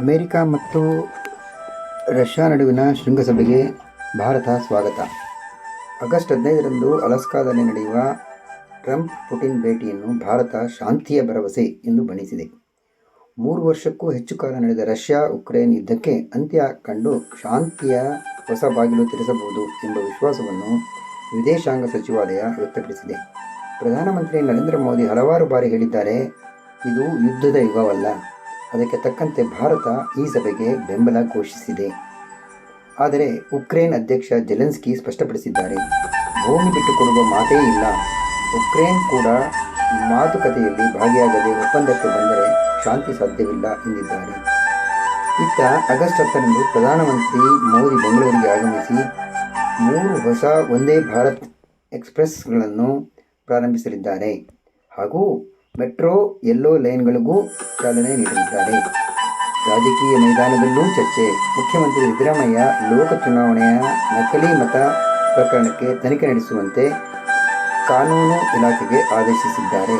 America ಮತ್ತು Russia ನಡುವಿನ ಶೃಂಗಸಭೆಗೆ ಭಾರತ ಸ್ವಾಗತ. ಆಗಸ್ಟ್ ಹದಿನೈದರಂದು ಅಲಸ್ಕಾದಲ್ಲಿ ನಡೆಯುವ ಟ್ರಂಪ್ ಪುಟಿನ್ ಭೇಟಿಯನ್ನು ಭಾರತ ಶಾಂತಿಯ ಭರವಸೆ ಎಂದು ಬಣ್ಣಿಸಿದೆ. ಮೂರು ವರ್ಷಕ್ಕೂ ಹೆಚ್ಚು ಕಾಲ ನಡೆದ ರಷ್ಯಾ ಉಕ್ರೇನ್ ಯುದ್ಧಕ್ಕೆ ಅಂತ್ಯ ಕಂಡು ಶಾಂತಿಯ ಹೊಸ ಬಾಗಿಲು ತೆರೆಸಬಹುದು ಎಂಬ ವಿಶ್ವಾಸವನ್ನು ವಿದೇಶಾಂಗ ಸಚಿವಾಲಯ ವ್ಯಕ್ತಪಡಿಸಿದೆ. ಪ್ರಧಾನಮಂತ್ರಿ ನರೇಂದ್ರ ಮೋದಿ ಹಲವಾರು ಬಾರಿ ಹೇಳಿದ್ದಾರೆ, ಇದು ಯುದ್ಧದ ಯುಗವಲ್ಲ. ಅದಕ್ಕೆ ತಕ್ಕಂತೆ ಭಾರತ ಈ ಸಭೆಗೆ ಬೆಂಬಲ ಘೋಷಿಸಿದೆ. ಆದರೆ ಉಕ್ರೇನ್ ಅಧ್ಯಕ್ಷ ಜೆಲೆನ್ಸ್ಕಿ ಸ್ಪಷ್ಟಪಡಿಸಿದ್ದಾರೆ, ಭೂಮಿ ಬಿಟ್ಟುಕೊಡುವ ಮಾತೇ ಇಲ್ಲ. ಉಕ್ರೇನ್ ಕೂಡ ಮಾತುಕತೆಯಲ್ಲಿ ಭಾಗಿಯಾಗದೆ ಒಪ್ಪಂದಕ್ಕೆ ಬಂದರೆ ಶಾಂತಿ ಸಾಧ್ಯವಿಲ್ಲ ಎಂದಿದ್ದಾರೆ. ಇತ್ತ ಆಗಸ್ಟ್ ಹತ್ತರಂದು ಪ್ರಧಾನಮಂತ್ರಿ ಮೋದಿ ಬೆಂಗಳೂರಿಗೆ ಆಗಮಿಸಿ ಮೂರು ಹೊಸ ಒಂದೇ ಭಾರತ್ ಎಕ್ಸ್ಪ್ರೆಸ್ಗಳನ್ನು ಪ್ರಾರಂಭಿಸಲಿದ್ದಾರೆ. ಹಾಗೂ ಮೆಟ್ರೋ ಯೆಲ್ಲೋ ಲೈನ್ಗಳಿಗೂ ಚಾಲನೆ ನೀಡಲಿದ್ದಾರೆ ರಾಜಕೀಯ ಮೈದಾನದಲ್ಲೂ ಚರ್ಚೆ ಮುಖ್ಯಮಂತ್ರಿ ಸಿದ್ದರಾಮಯ್ಯ ಲೋಕ ಚುನಾವಣೆಯ ನಕಲಿ ಮತ ಪ್ರಕರಣಕ್ಕೆ ತನಿಖೆ ನಡೆಸುವಂತೆ ಕಾನೂನು ಇಲಾಖೆಗೆ ಆದೇಶಿಸಿದ್ದಾರೆ